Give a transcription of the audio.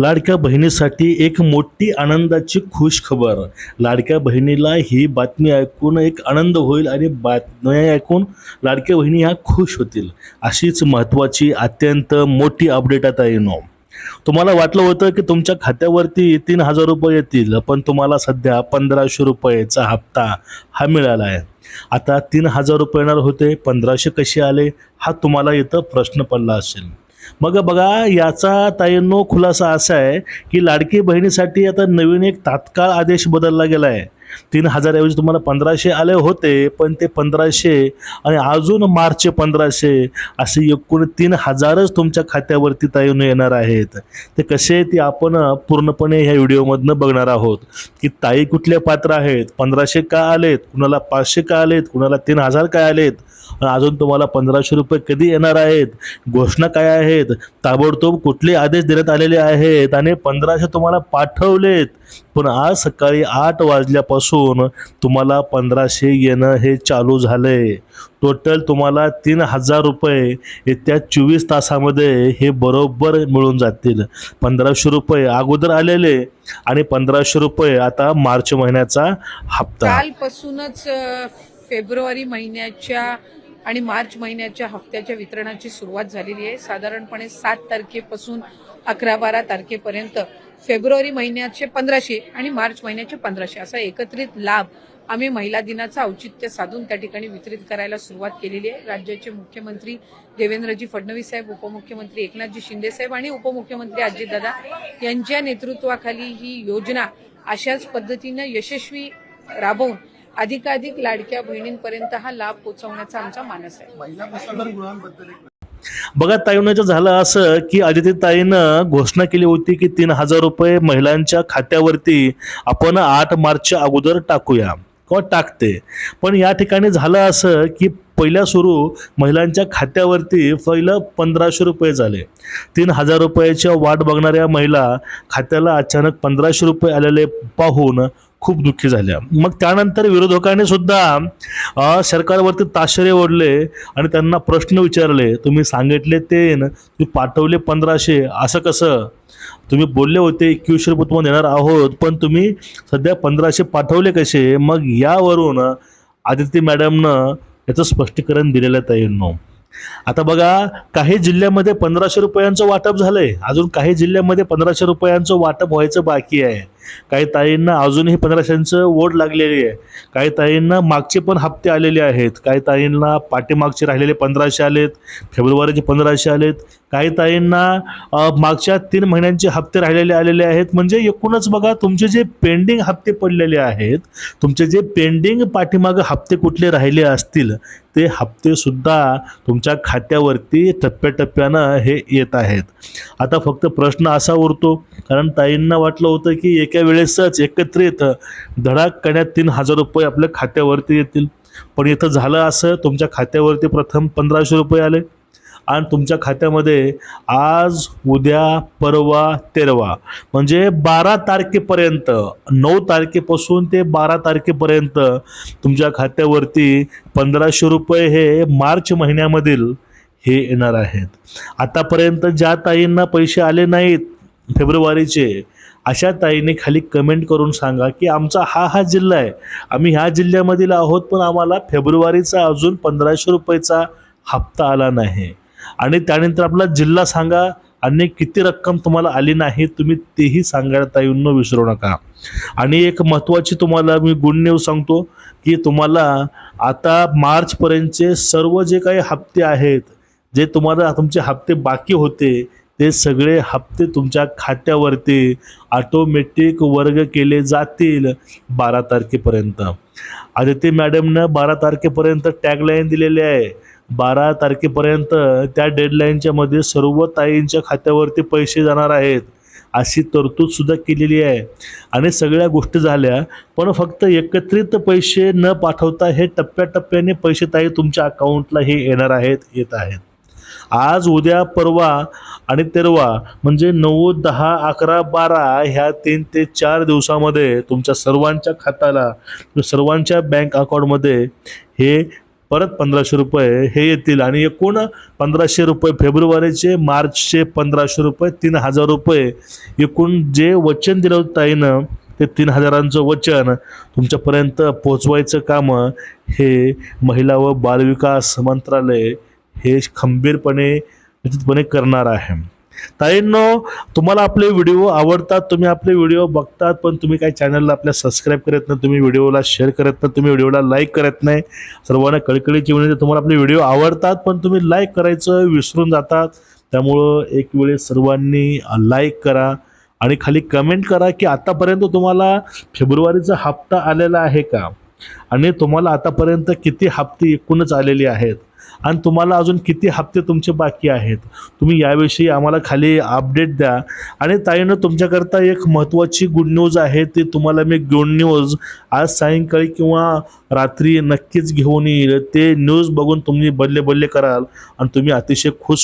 लाडक्या बहिणीसाठी एक मोठी आनंदाची खुश खबर. लाडक्या बहिणीला ही बातमी ऐकून एक आनंद होईल आणि बातम्या ऐकून लाडक्या बहिणी ह्या खुश होतील. अशीच महत्त्वाची अत्यंत मोठी अपडेट आता येणं. तुम्हाला वाटलं होतं की तुमच्या खात्यावरती तीन हजार रुपये येतील पण तुम्हाला सध्या पंधराशे रुपयेचा हप्ता हा मिळाला आहे. आता तीन हजार रुपये येणार होते पंधराशे कसे आले हा तुम्हाला इथं प्रश्न पडला असेल. मग बघा याचा ताईंनो खुलासा असा आहे की लाडकी बहिणीसाठी आता नवीन एक तात्काळ आदेश बदलला गेला आहे तीन हजारऐवजी तुम्हाला पंधराशे आले होते पण ते पंधराशे आणि अजून मार्चचे पंधराशे असे एकूण तीन हजारच तुमच्या खात्यावरती ताईंनो येणार आहेत. ते कसे ते आपण पूर्णपणे ह्या व्हिडिओमधनं बघणार आहोत. की ताई कुठले पात्र आहेत? पंधराशे का आलेत? कुणाला पाचशे का आलेत? कुणाला तीन हजार काय आलेत? आणि अजून तुम्हाला पंधराशे रुपये कधी येणार आहेत? घोषणा काय आहेत? ताबडतोब कुठले आदेश देण्यात आलेले आहेत? आणि पंधराशे तुम्हाला पाठवलेत. पण आज सकाळी आठ वाजल्यापासून तुम्हाला पंधराशे येणं हे चालू झालंय. टोटल तुम्हाला तीन हजार रुपये येत्या चोवीस तासामध्ये हे बरोबर मिळून जातील. पंधराशे रुपये अगोदर आलेले आणि पंधराशे रुपये आता मार्च महिन्याचा हप्ता. कालपासूनच फेब्रुवारी महिन्याच्या आणि मार्च महिन्याच्या हप्त्याच्या वितरणाची सुरुवात झालेली आहे. साधारणपणे सात तारखेपासून अकरा बारा तारखेपर्यंत फेब्रुवारी महिन्याचे पंधराशे आणि मार्च महिन्याचे पंधराशे असा एकत्रित लाभ आम्ही महिला दिनाचं औचित्य साधून त्या ठिकाणी वितरित करायला सुरुवात केलेली आहे. राज्याचे मुख्यमंत्री देवेंद्रजी फडणवीस साहेब उपमुख्यमंत्री एकनाथजी शिंदे साहेब आणि उपमुख्यमंत्री अजितदादा यांच्या नेतृत्वाखाली ही योजना अशाच पद्धतीनं यशस्वी राबवून अधिकाधिक लाडक्या बहिणींपर्यंत हा लाभ पोहोचवण्याचा आमचा मानस आहे. महिला बघा ताईनं झालं असं की अदिती ताईनं घोषणा केली होती की तीन हजार रुपये महिलांच्या खात्यावरती आपण आठ मार्चच्या अगोदर टाकूया किंवा टाकते. पण या ठिकाणी झालं असं की पहिल्या सुरू महिलांच्या खात्यावरती पहिलं पंधराशे रुपये झाले. तीन हजार रुपयाच्या वाट बघणाऱ्या महिला खात्याला अचानक पंधराशे रुपये आलेले पाहून खूप दुःखी झाल्या. मग त्यानंतर विरोधकांनी सुद्धा सरकारवरती ताशेरे ओढले आणि त्यांना प्रश्न विचारले तुम्ही सांगितले ते न तुम्ही पाठवले पंधराशे असं कसं? तुम्ही बोलले होते एकवीसशे रुपये तुम्हाला देणार आहोत पण तुम्ही सध्या पंधराशे पाठवले कसे? मग यावरून आदित्य मॅडमनं याचं स्पष्टीकरण दिलेलं ताईंनो. आता बघा काही जिल्ह्यामध्ये पंधराशे रुपयांचं वाटप झालंय. अजून काही जिल्ह्यामध्ये पंधराशे रुपयांचं वाटप व्हायचं बाकी आहे. काही ताईंना अजूनही पंधराशेंचं ओढ लागलेली आहे. काही ताईंना मागचे पण हप्ते आलेले आहेत. काही ताईंना पाठीमागचे राहिलेले पंधराशे आलेत. फेब्रुवारीचे पंधराशे आलेत. काही ताईंना मागच्या तीन महिन्यांचे हप्ते राहिलेले आलेले आहेत. म्हणजे एकूणच बघा तुमचे जे पेंडिंग हप्ते पडलेले आहेत तुमचे जे पेंडिंग पाठीमागं हप्ते कुठले राहिले असतील ते हप्ते सुद्धा तुमच्या खात्यावरती टप्प्याटप्प्यानं हे येत आहेत. आता फक्त प्रश्न असा उरतो कारण ताईंना वाटलं होतं की एका वेळेसच एकत्रित धडाक करण्यात तीन हजार रुपये आपल्या खात्यावरती येतील. पण इथं झालं असं तुमच्या खात्यावरती प्रथम पंधराशे रुपये आले. आणि तुमच्या खात्यामध्ये आज उद्या परवा तेरवा म्हणजे बारा तारखेपर्यंत नऊ तारखेपासून ते बारा तारखेपर्यंत तुमच्या खात्यावरती पंधराशे रुपये हे मार्च महिन्यामधील हे येणार आहेत. आतापर्यंत ज्या ताईंना पैसे आले नाहीत फेब्रुवारीचे अशा ताईने खाली कमेंट करून सांगा की आमचा हा हा जिल्हा आहे. आम्ही ह्या जिल्ह्यामधील आहोत पण आम्हाला फेब्रुवारीचा अजून पंधराशे रुपयेचा हप्ता आला नाही. आणि त्यानंतर आपला जिल्हा सांगा आणि किती रक्कम तुम्हाला आली नाही तुम्ही तेही सांगायला ताईंनो विसरू नका. आणि एक महत्त्वाची तुम्हाला मी गुड न्यूज सांगतो की तुम्हाला आता मार्चपर्यंतचे सर्व जे काही हप्ते आहेत जे तुम्हाला तुमचे हप्ते बाकी होते ते सगळे हप्ते तुमच्या खात्यावरती ऑटोमॅटिक वर्ग केले जातील बारा तारखेपर्यंत. आदित्य मॅडमनं बारा तारखेपर्यंत टॅगलाईन दिलेली आहे. बारा तारखेपर्यंत त्या डेडलाईनच्या मध्ये सर्व ताईंच्या खात्यावरती पैसे जाणार आहेत अशी तरतूदसुद्धा केलेली आहे. आणि सगळ्या गोष्टी झाल्या पण फक्त एकत्रित पैसे न पाठवता हे टप्प्याटप्प्याने पैसे ताई तुमच्या अकाउंटला हे येणार आहेत येत आहेत. आज उद्या परवा आणि तेरवा म्हणजे नऊ दहा अकरा बारा ह्या तीन ते चार दिवसामध्ये तुमच्या सर्वांच्या खात्याला सर्वांच्या बँक अकाउंटमध्ये हे परत पंधराशे रुपये हे येतील. आणि एकूण पंधराशे रुपये फेब्रुवारीचे मार्चचे पंधराशे रुपये तीन हजार रुपये एकूण जे वचन दिलं होतं ताईनं ते तीन हजारांचं वचन तुमच्यापर्यंत पोचवायचं कामं हे महिला व बालविकास मंत्रालय हे खंबीरपणे निश्चितपणे करणार आहे. ताईंनो तुम्हाला आपले व्हिडिओ आवडतात तुम्ही आपले व्हिडिओ बघतात पण तुम्ही काही चॅनलला आपल्या सबस्क्राईब करत नाही तुम्ही व्हिडिओला शेअर करत नाही तुम्ही व्हिडिओला लाईक करत नाही सर्वांना कळकळीची विनंती तुम्हाला आपले व्हिडिओ आवडतात पण तुम्ही लाईक करायचं विसरून जातात. त्यामुळं एक वेळेस सर्वांनी लाईक करा आणि खाली कमेंट करा की आतापर्यंत तुम्हाला फेब्रुवारीचा हप्ता आलेला आहे का? आणि तुम्हाला आतापर्यंत किती हप्ते एकूणच आलेले आहेत? आणि तुम्हाला अजून किती हप्ते तुमचे बाकी आहेत? तुम्ही याविषयी आम्हाला खाली अपडेट द्या. आणि ताईनं तुमच्याकरता एक महत्त्वाची गुड न्यूज आहे ती तुम्हाला मी गुड न्यूज आज सायंकाळी किंवा रात्री नक्कीच घेऊन येईल. ते न्यूज बघून तुम्ही बल्ले बल्ले कराल आणि तुम्ही अतिशय खुश